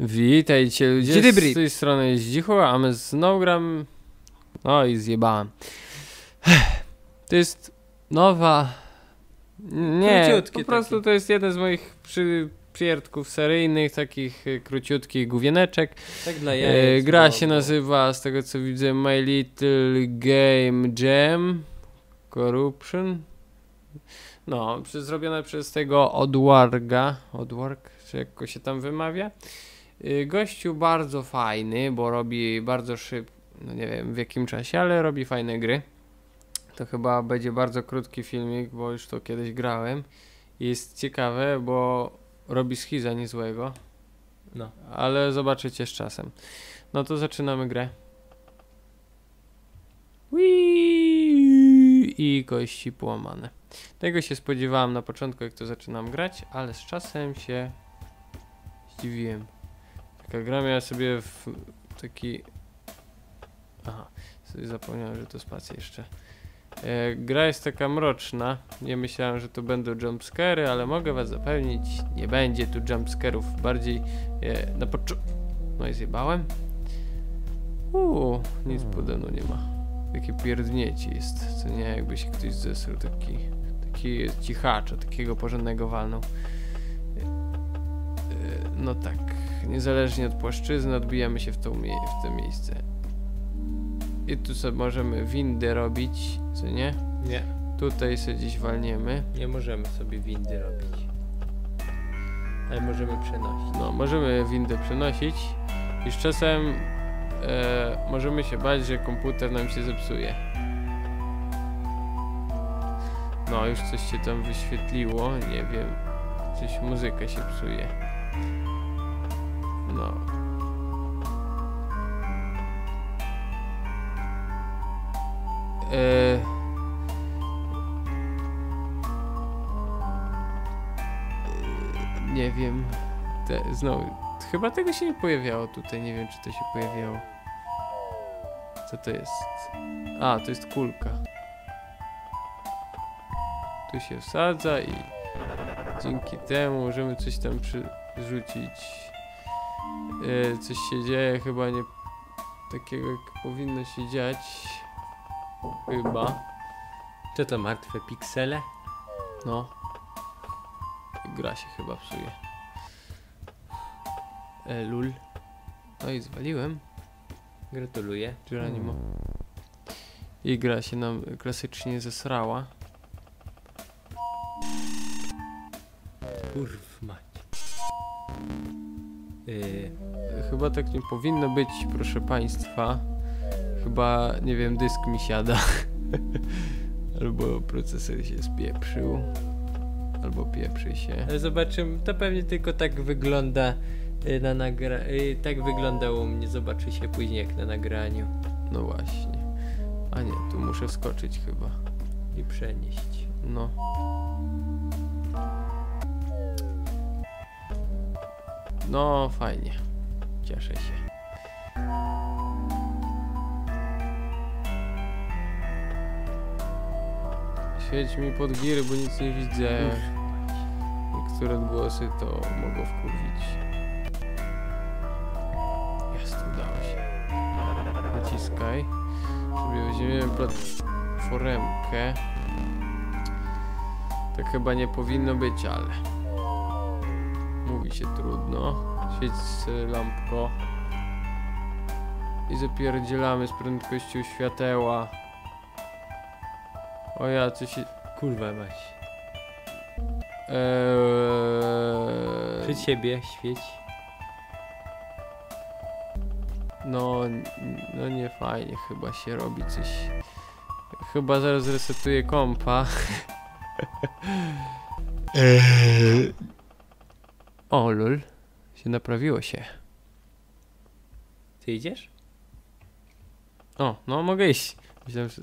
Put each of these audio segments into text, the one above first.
Witajcie ludzie, z tej strony jest Dzicho, a my znowu gram... O i zjebałem. To jest nowa... Nie, po prostu takie. to jest jeden z moich przy... przyjętków seryjnych, takich y, króciutkich główieneczek. Tak dla E, jajek. gra no, się nazywa, z tego co widzę, My Little Game Jam Corruption. No, zrobione przez tego Odwarga, Odwarg, czy jak się tam wymawia. Y, Gościu bardzo fajny, bo robi bardzo szybko, no nie wiem w jakim czasie, ale robi fajne gry. To chyba będzie bardzo krótki filmik, bo już to kiedyś grałem. Jest ciekawe, bo robi schiza niezłego No. ale zobaczycie z czasem. No to zaczynamy grę. Whee! I kości połamane. Tego się spodziewałem na początku, jak to zaczynam grać, ale z czasem się zdziwiłem. Taka gra miała sobie w taki... Aha, sobie zapomniałem, że to spacja jeszcze. E, gra jest taka mroczna. Nie myślałem, że to będą jumpscary, ale mogę was zapewnić, nie będzie tu jumpscarów. Bardziej e, na. No i zjebałem. Uuu, nic pode mną nie ma. Takie pierdnięcie jest, co nie, jakby się ktoś zesrał, taki, taki cichacza, takiego porządnego walną. E, e, No tak, niezależnie od płaszczyzny odbijamy się w, tą w to miejsce. I tu sobie możemy windę robić, co nie? Nie, Tutaj sobie gdzieś walniemy. nie możemy sobie windy robić. Ale możemy przenosić. No, możemy windę przenosić i z czasem e, możemy się bać, że komputer nam się zepsuje. No, już coś się tam wyświetliło, nie wiem, coś muzyka się psuje. No. E, nie wiem. Te, znowu, chyba tego się nie pojawiało tutaj, nie wiem czy to się pojawiało. Co to jest? A, to jest kulka. Tu się wsadza i dzięki temu możemy coś tam przyrzucić. E, coś się dzieje, chyba nie takiego jak powinno się dziać. Chyba. Co to martwe piksele? No. Gra się chyba psuje. E, lul. No i zwaliłem. Gratuluję. Geronimo. I gra się nam klasycznie zesrała. Kurw mać. Yy, Chyba tak nie powinno być, proszę państwa. Chyba, nie wiem, dysk mi siada. albo procesor się spieprzył. Albo pieprzy się. zobaczymy, to pewnie tylko tak wygląda yy, na nagra... Yy, tak wyglądało u mnie, zobaczy się później jak na nagraniu. No właśnie. A nie, tu muszę skoczyć chyba. I przenieść. No. No, fajnie. Cieszę się. Świeć mi pod giry, bo nic nie widzę. Niektóre odgłosy to mogą wkurwić. Jest, udało się. Naciskaj. Sobie weźmiemy platformkę. Tak chyba nie powinno być, ale mówi się trudno. Świeć y, lampko. I zapierdzielamy z prędkością świateła. O ja, coś się... Kurwa mać. Eee, Przed siebie świeć. no, no nie fajnie chyba się robi coś. Chyba zaraz resetuję kompa. Eee. O lol, się naprawiło się. Ty idziesz? O, no mogę iść. Myślałem, że...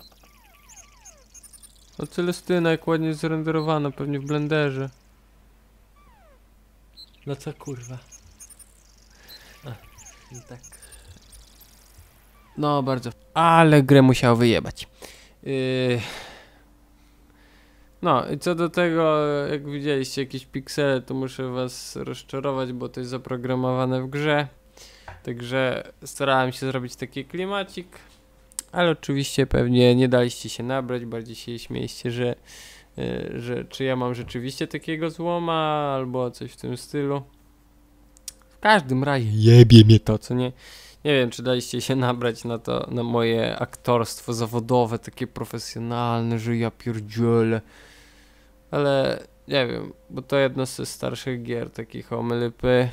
O Celestyna, jak ładnie zrenderowana, pewnie w blenderze. No co kurwa? A, no tak. No, bardzo. Ale grę musiał wyjebać. Yy... No i co do tego, jak widzieliście jakieś piksele, to muszę was rozczarować, bo to jest zaprogramowane w grze. Także starałem się zrobić taki klimacik, ale oczywiście pewnie nie daliście się nabrać, bardziej się śmieliście, że, y, że czy ja mam rzeczywiście takiego złoma, albo coś w tym stylu. W każdym razie jebie mnie to, co nie? Nie wiem, czy daliście się nabrać na to, na moje aktorstwo zawodowe, takie profesjonalne, że ja pierdzielę. Ale nie wiem, bo to jedno ze starszych gier, takich o mylypy.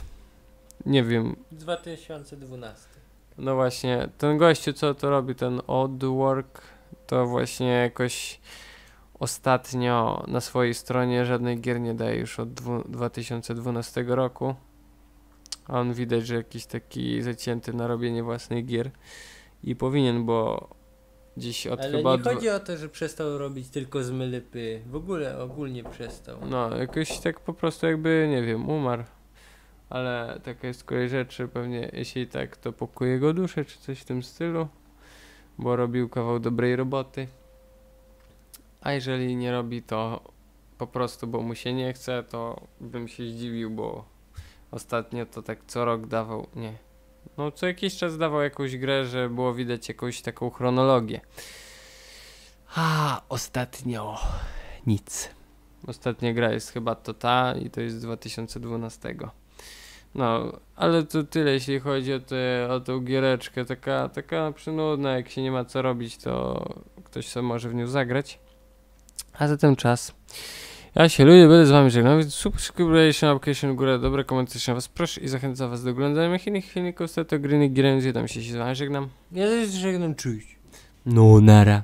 Nie wiem, 2012. no właśnie, ten gościu, co to robi, ten Oddwork, to właśnie jakoś ostatnio na swojej stronie żadnej gier nie daje już od dwu- 2012 roku. A on widać, że jakiś taki zacięty na robienie własnych gier i powinien, bo gdzieś od Ale chyba nie chodzi o to, że przestał robić tylko z mylypy. W ogóle, ogólnie przestał. No, jakoś tak po prostu jakby, nie wiem, umarł. Ale taka jest kolej rzeczy, pewnie jeśli tak, to pokuje jego duszę, czy coś w tym stylu, bo robił kawał dobrej roboty. A jeżeli nie robi to po prostu, bo mu się nie chce, to bym się zdziwił, bo ostatnio to tak co rok dawał, nie. No co jakiś czas dawał jakąś grę, że było widać jakąś taką chronologię. A, ostatnio nic. Ostatnia gra jest chyba to ta i to jest z 2012. No, ale to tyle jeśli chodzi o, te, o tą giereczkę. Taka, taka przynudna, jak się nie ma co robić, to ktoś sobie może w nią zagrać. A zatem czas. Ja się lubię, będę z wami żegnał. Subscription, application, górę, dobre komentarze was proszę i zachęcam was do oglądania moich innych filmików z gry, gierem, zjadam się, z wami żegnam. Ja też żegnam czuć. No, nara.